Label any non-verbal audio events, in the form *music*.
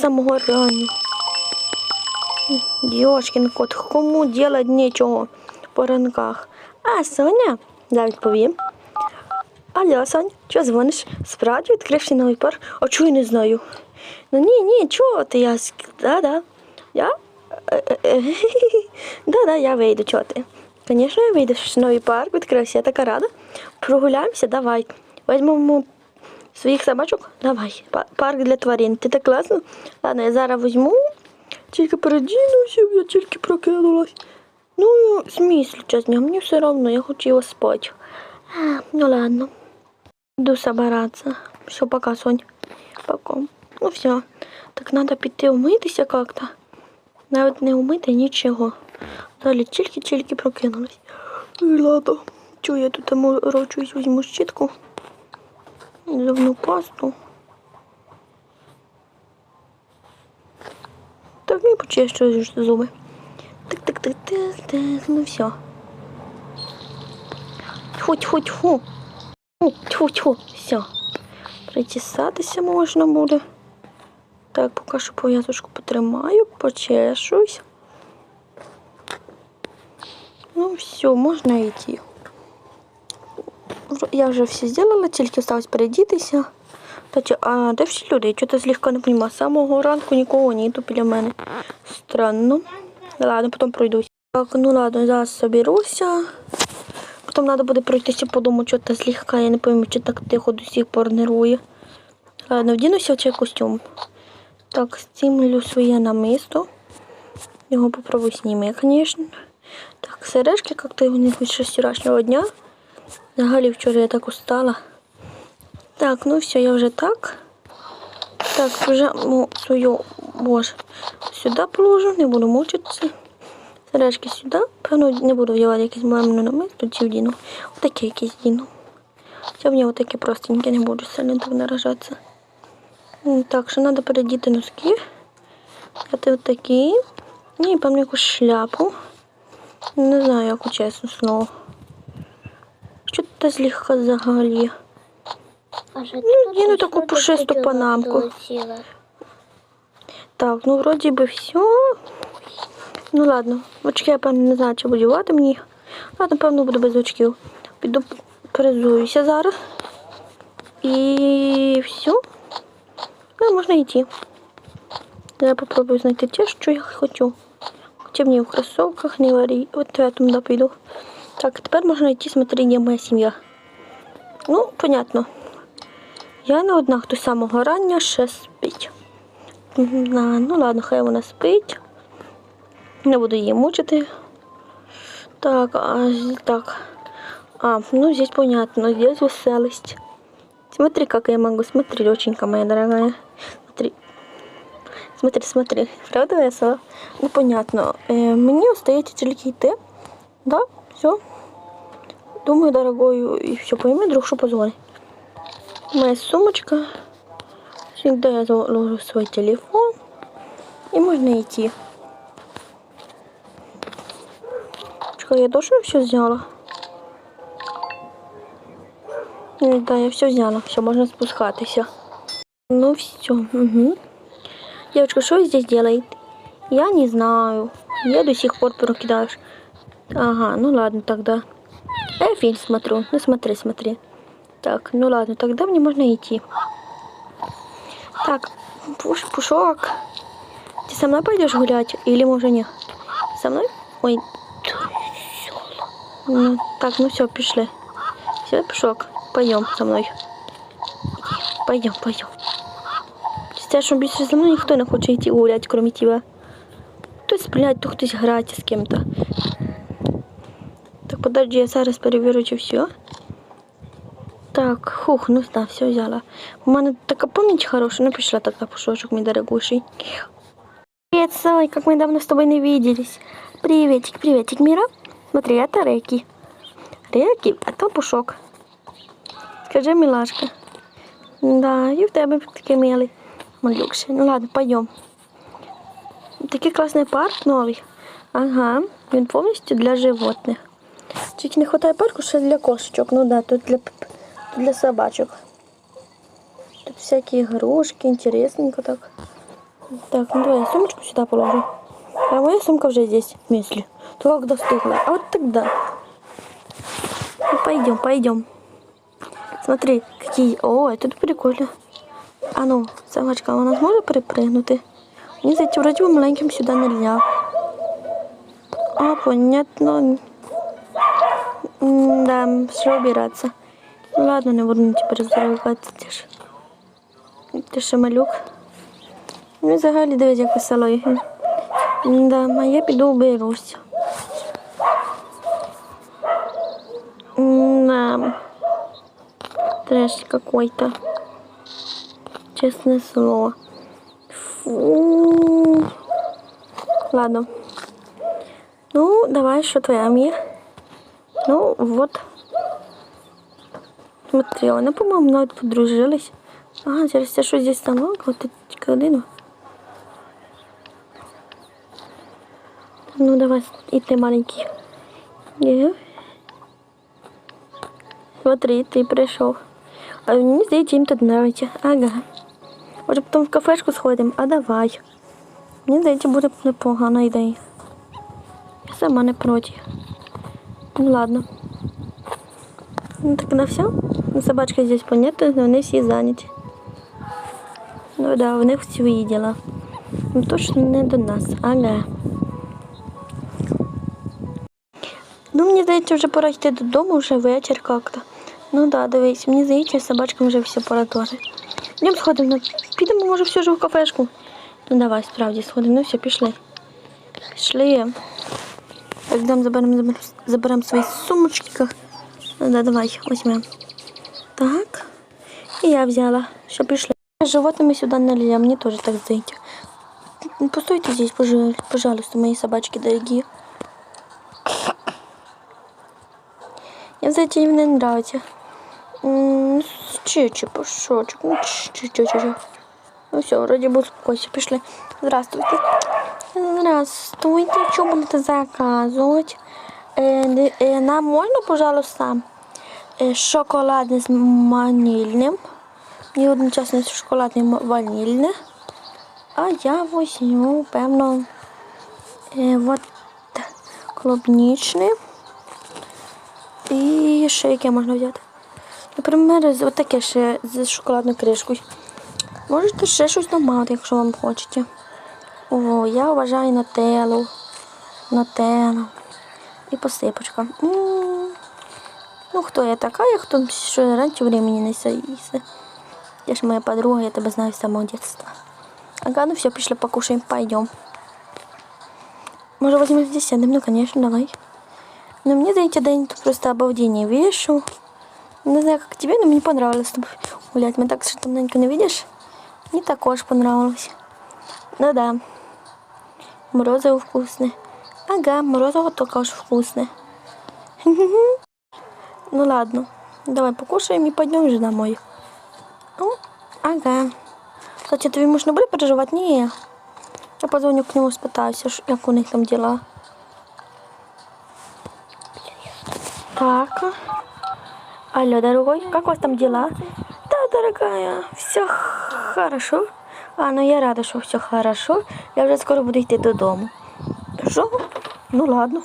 самого раннього. Дьошкін кот, кому делать нічого по ранках? А, Соня, да, відповім. Алло, Сонь, що дзвониш? Справді відкривши новий парк? А чого я не знаю? Ну ні, ні, чого ти? Я да, да. Я? Е, е, е, *laughs* Да, да, я вийду, чого ти? Звісно, я вийду, що новий парк відкрився, я така рада. Прогуляємося, давай. Візьмемо своїх собачок? Давай. Парк для тварин. Ти так класно? Ладно, я зараз візьму. Тільки передінуся, я тільки прокинулась. Ну, смысл, честно, мне все равно, я хотела спать. А, ну ладно. Иду собираться. Все, пока, Сонь. Пока. Ну все. Так надо піти умитися как-то. Навіть не умити нічого. Далі тільки-тільки прокинулась. Ладно. Чого я тут морочусь, візьму щітку. Зубну пасту. Так не почищу зуби. Так, так, так, так, так, ну все. Тьфу, тьфу, тьфу. Фу, Тьфу, тьфу, все. Причесатися можна буде. Так, поки що пов'язочку потримаю, почешусь. Ну все, можна йти. Я вже все зробила, тільки осталось передітися. А де всі люди? Я чого-то злегка не розумію. Самого ранку нікого нету біля мене. Странно. Ладно, потім пройдусь. Так, ну ладно, зараз соберуся. Потім треба буде пройтися по дому, що то злегка. Я не пойму, чи так тихо до сих пор нервує. Ладно, вдінуся в цей костюм. Так, стімлю своє намисто. Його попробую зніми, звісно. Так, сережки, як-то вони хоч з вчорашнього дня. Взагалі вчора я так устала. Так, ну все, я вже так. Так, вже ну, свою боже, сюди положу, не буду мучитися. Сережки сюди. Певно, не буду вдівати якісь мамину намисто, ці вдіну. Отакі якісь вдіну. Хоча мені отакі простенькі, не буду сильно так наражатися. Так, що треба передіти носки. Взяти отакі. Ну, І певно якусь шляпу. Не знаю, яку чесно слово. Це злегка взагалі? Ну, я ну таку пушисту панамку. Так, ну вроді би все. Ну ладно, очки я певно не знаю, чи буду дівати мені. Ладно, певно, буду без очків. Піду перезуюся зараз. І все. Ну, можна йти. Я попробую знайти те, що я хочу. Хоча мені в кросовках не варі. От этом да піду. Так, тепер можна йти смотреть, де моя сім'я. Ну, понятно. Я не одна, хто з самого рання ще спить. Ну ладно, хай вона спить. Не буду її мучити. Так, а так. А, ну здесь понятно, здесь веселость. Смотри, как я могу. Смотри, доченька моя дорогая. Смотри. Смотри, смотри. Правда весело? Ну, понятно. Е, мені остається тільки йти. Да, все. Думаю, дорогою, і все пойми, друг, що позвонить. Моя сумочка. Всегда я заложу свой телефон. И можно идти. Чекай, я точно все взяла? Да, я все взяла. Все, можно спускатися. Ну все. Угу. Девочка, что здесь делает? Я не знаю. Я до сих пор прокидаешь. Ага, ну ладно тогда. Я фильм смотрю. Ну смотри, смотри. Так, ну ладно, тогда мне можно идти. Так, Пуш, Пушок, ты со мной пойдешь гулять или может не? Со мной? Ой. Ну, так, ну все, пришли. Все, Пушок, пойдем со мной. Пойдем, пойдем. Сейчас, більше за мною ніхто не хоче йти гуляти, кроме тебя. Хтось сплять, то хтось грати з ким-то. Так, подожди, я зараз перевірю, чи все. Так, хух, ну да, все взяла. У мене така пам'ять хороша, ну пішла тогда пушочок мій дорогущий. Привет, Сай, как мы давно с тобой не виделись. Приветик, приветик, Мира. Смотри, это Реки. Реки, а то Пушок. Скажи, милашка. Да, і в тебе такий милий. Малюкший. Ну ладно, пойдем. Такий класний парк новий. Ага, він повністю для животних. Тільки не вистачає парку ще для кошечок. Ну да, тут для, тут для собачок. Тут всякі ігрушки, інтересненько так. Так, ну давай я сумочку сюда положу. А моя сумка уже здесь, в смысле. Только когда. А вот тогда. Ну, пойдем, пойдем. Смотри, какие... О, тут прикольно. А ну, собачка, вона зможе перепригнути? Мені здається, вроді би маленьким сюди нельзя. А, понятно. М, Да, що обиратися. Ну ладно, не буду тепер зарегатися. Ти ж. Ти ще малюк. Ну, взагалі дивись, як весело їх. Да, а я піду уберусь. Да. Трэш какой-то. Честное слово. Фу. Ладно. Ну, давай, что твоя Мия? Ну, вот. Смотри, она, по-моему, навіть подружились. Ага, через те, що здесь сама, вот тільки один. Ну, давай, і ти маленький. Є. Смотри, ти прийшов. А мені здається, їм тут нравиться. Ага. Може потім в кафешку сходимо? А давай. Мені здається, буде непогана ідея. Я сама не проти. Ну ладно. Ну так на все. Ну, собачка здесь понятно, но вони всі зайняті. Ну да, у них свої діла. Ну точно не до нас. Ага. Ну, мені здається, вже пора йти додому, вже вечір як-то. Ну да, дивись, мені здається, собачкам вже все пора теж. Йдемо сходимо, підемо, може, все ж в кафешку. Ну давай, справді сходимо, ну все, пішли. Пішли. Так, дам заберемо заберем, заберем свої сумочки. Ну да, давай, візьмемо. Так. І я взяла. Що пішли. З животными сюда нельзя, мне тоже так зайти. Постойте здесь, пожалуй- пожалуйста, мои собачки дорогие. Я, знаете, мне нравится. М, Чичи, пошочек. Ну, чичи, Ну все, вроде бы успокойся, пришли. Здравствуйте. Здравствуйте. Что будете заказывать? Э, д- э, нам можно, пожалуйста, э, шоколадный с ванильным. І одночасно шоколадне м- ванільне. А я возьму, певно, е, от клубнічне. І ще яке можна взяти. Наприклад, з- от таке ще з шоколадною кришкою. Можете ще щось домати, якщо вам хочете. О, я вважаю нателлу. Нателлу. І посипочка. М. Ну, хто я така, я хто що раніше времени не саїся. Я ж моя подруга, я тебя знаю с самого детства. Ага, ну все, пришли покушаем, пойдем. Может, возьмем здесь сядем? Ну, конечно, давай. Но мне за эти день тут просто обалдение вешу. Не знаю, как тебе, но мне понравилось с тобой гулять. Мы так что давненько не видишь? Мне також понравилось. Ну да. Морозиво вкусное. Ага, морозиво також вкусное. *laughs* Ну ладно, давай покушаем и пойдем уже домой. Ну, ага. Кстати, тобі муж не буде переживати? Ні. Я позвоню к нему, спитаюся, як у них там дела. Так. Алло, дорогой, как у вас там дела? Да, дорогая, все хорошо. А, ну я рада, що все хорошо. Я вже скоро буду йти додому. Що? Ну ладно.